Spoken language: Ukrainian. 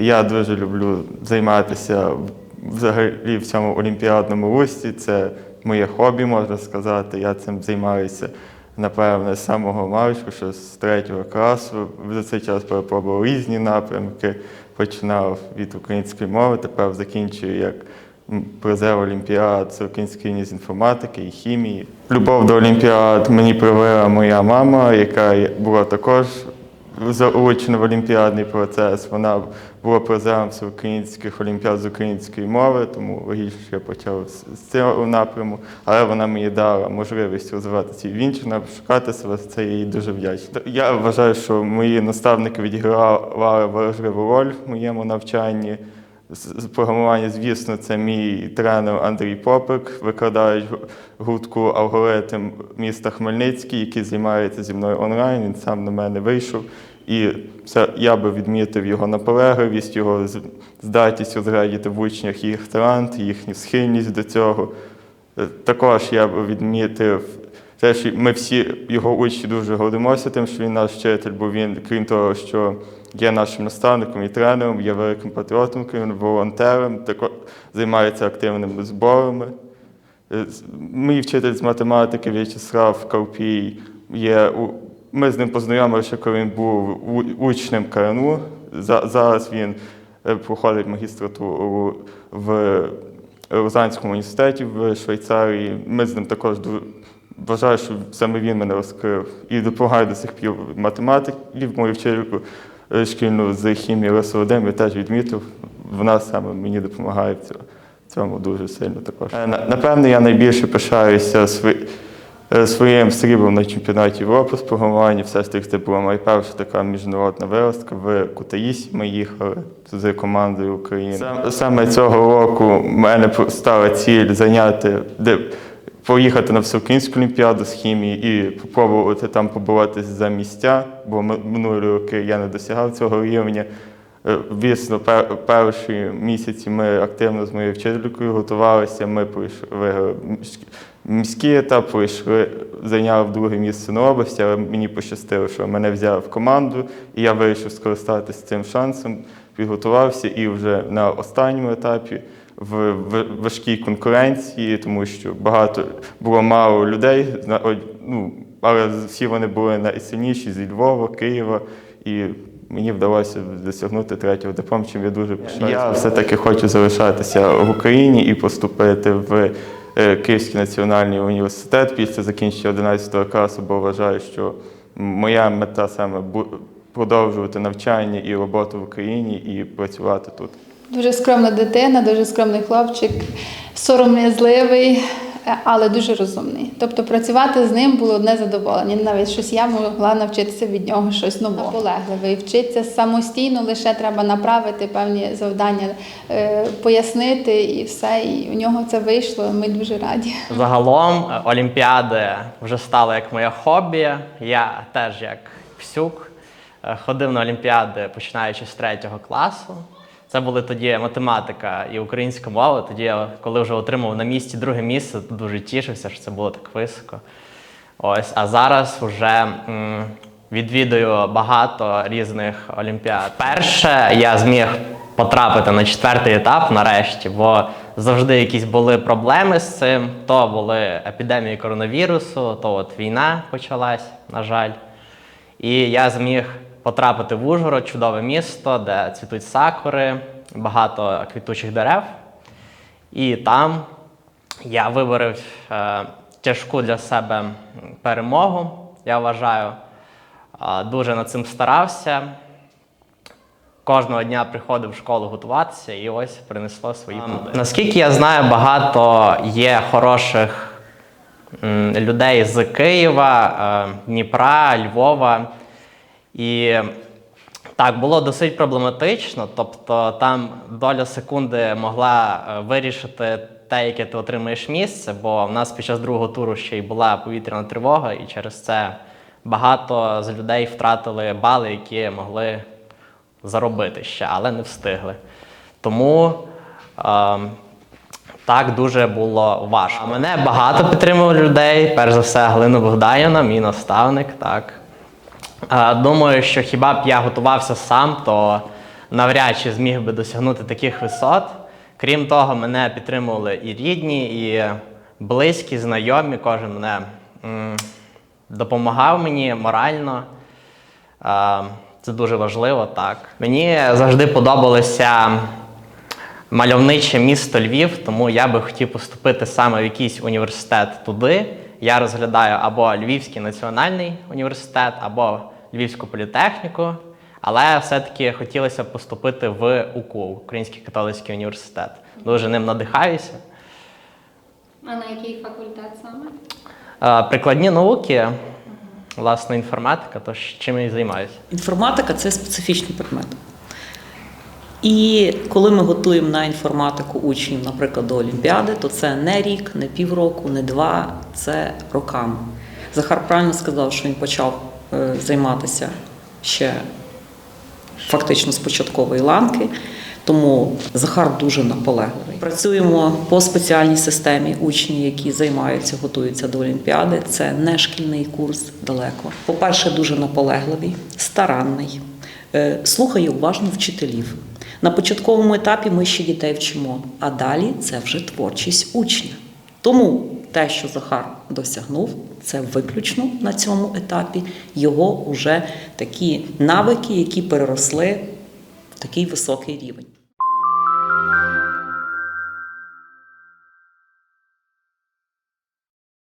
Я дуже люблю займатися взагалі в цьому олімпіадному русі. Це моє хобі, можна сказати. Я цим займаюся, напевне, з самого маличку, що з третього класу. За цей час перепробував різні напрямки. Починав від української мови, тепер закінчую як призер Олімпіад з української з інформатики і хімії. Любов до Олімпіад мені привела моя мама, яка була також залучена в олімпіадний процес. Вона була призером всеукраїнських олімпіад з української мови, тому логічно, я почав з, цього напряму. Але вона мені дала можливість розвиватися і в інших шукати себе. Це я їй дуже вдячний. Я вважаю, що мої наставники відігравали важливу роль в моєму навчанні. Програмування, звісно, це мій тренер Андрій Попик, викладач в гуртку алгоритм міста Хмельницький, який займається зі мною онлайн. Він сам на мене вийшов. І це я би відмітив його наполегливість, його здатність розглядіти в учнях їх талант, їхню схильність до цього. Е, Також я б відмітив те, що ми всі його учні дуже гордимося тим, що він наш вчитель, бо він, крім того, що є нашим наставником і тренером, є великим патріотом, крім волонтером, також займається активними зборами. Е, Мій вчитель з математики В'ячеслав Кавпій є. Ми з ним познайомилися, коли він був учнем. За- Зараз він е, проходить магістратуру в Лозанському університеті в Швейцарії. Ми з ним також ду- вважаю, що саме він мене розкрив і допомагає до сих пір в математиці. Мою вчительку е, шкільну з хімії Лесу я теж відмітив. Вона саме мені допомагає в цьому, дуже сильно також. Е, на- Напевне, я найбільше пишаюся е, своїм сріблом на чемпіонаті Європи з програмування. Все ж таки це була моя перша така міжнародна виставка. В Кутаїсі ми їхали з командою України. Саме, цього року в мене стала ціль зайняти. Поїхати на всеукраїнську олімпіаду з хімії і спробувати там поборотися за місця, бо минулі роки я не досягав цього рівня. Е, Звісно, пер- перші місяці ми активно з моєю вчителькою готувалися. Ми пройшли міський етап, пройшли, зайняли друге місце на області, але мені пощастило, що мене взяли в команду, і я вирішив скористатися цим шансом, підготувався і вже на останньому етапі в важкій конкуренції, тому що багато було мало людей, ну, але всі вони були найсильніші зі Львова, Києва. І мені вдалося досягнути третього диплому, чим я дуже пишаюся. Я все-таки хочу залишатися в Україні і поступити в е, Київський національний університет після закінчення 11 класу, бо вважаю, що моя мета саме продовжувати навчання і роботу в Україні і працювати тут. Дуже скромна дитина, дуже скромний хлопчик, сором'язливий, але дуже розумний. Тобто працювати з ним було одне задоволення. Навіть щось я могла навчитися від нього щось нового. Наполегливий, вчиться самостійно, лише треба направити певні завдання, е, пояснити і все. І у нього це вийшло. Ми дуже раді. Загалом е, олімпіади вже стали як моє хобі. Я теж як псюк е, ходив на олімпіади починаючи з третього класу. Це були тоді математика і українська мова. Тоді я, коли вже отримав на місці друге місце, то дуже тішився, що це було так високо. Ось, а зараз вже м, відвідую багато різних олімпіад. Перше я зміг потрапити на четвертий етап нарешті, бо завжди якісь були проблеми з цим. То були епідемії коронавірусу, то от війна почалась, на жаль. І я зміг потрапити в Ужгород, чудове місто, де цвітуть сакури, багато квітучих дерев. І там я виборив е, тяжку для себе перемогу. Я вважаю, е, дуже над цим старався. Кожного дня приходив в школу готуватися і ось принесло свої плоди. Наскільки я знаю, багато є хороших людей з Києва, е, Дніпра, Львова. І так, було досить проблематично. Тобто там доля секунди могла е, вирішити те, яке ти отримаєш місце, бо в нас під час другого туру ще й була повітряна тривога, і через це багато з людей втратили бали, які могли заробити ще, але не встигли. Тому ем, так дуже було важко. Мене багато підтримували людей. Перш за все, Галина Богданівна, мій наставник. Так. Думаю, що хіба б я готувався сам, то навряд чи зміг би досягнути таких висот. Крім того, мене підтримували і рідні, і близькі, знайомі. Кожен мене допомагав мені морально. Це дуже важливо, так. Мені завжди подобалося мальовниче місто Львів, тому я би хотів поступити саме в якийсь університет туди. Я розглядаю або Львівський національний університет, або Львівську політехніку. Але все-таки хотілося б поступити в УКУ, Український католицький університет. Дуже ним надихаюся. А на який факультет саме? Е, Прикладні науки, власне, інформатика, тож чим я і займаюся. Інформатика це специфічний предмет. І коли ми готуємо на інформатику учнів, наприклад, до Олімпіади, то це не рік, не півроку, не два, це роками. Захар правильно сказав, що він почав е, займатися ще фактично з початкової ланки. Тому Захар дуже наполегливий. Працюємо по спеціальній системі. Учні, які займаються, готуються до Олімпіади. Це не шкільний курс далеко. По-перше, дуже наполегливий, старанний, е, слухає уважно вчителів. На початковому етапі ми ще дітей вчимо, а далі це вже творчість учня. Тому те, що Захар досягнув, це виключно на цьому етапі його вже такі навики, які переросли в такий високий рівень.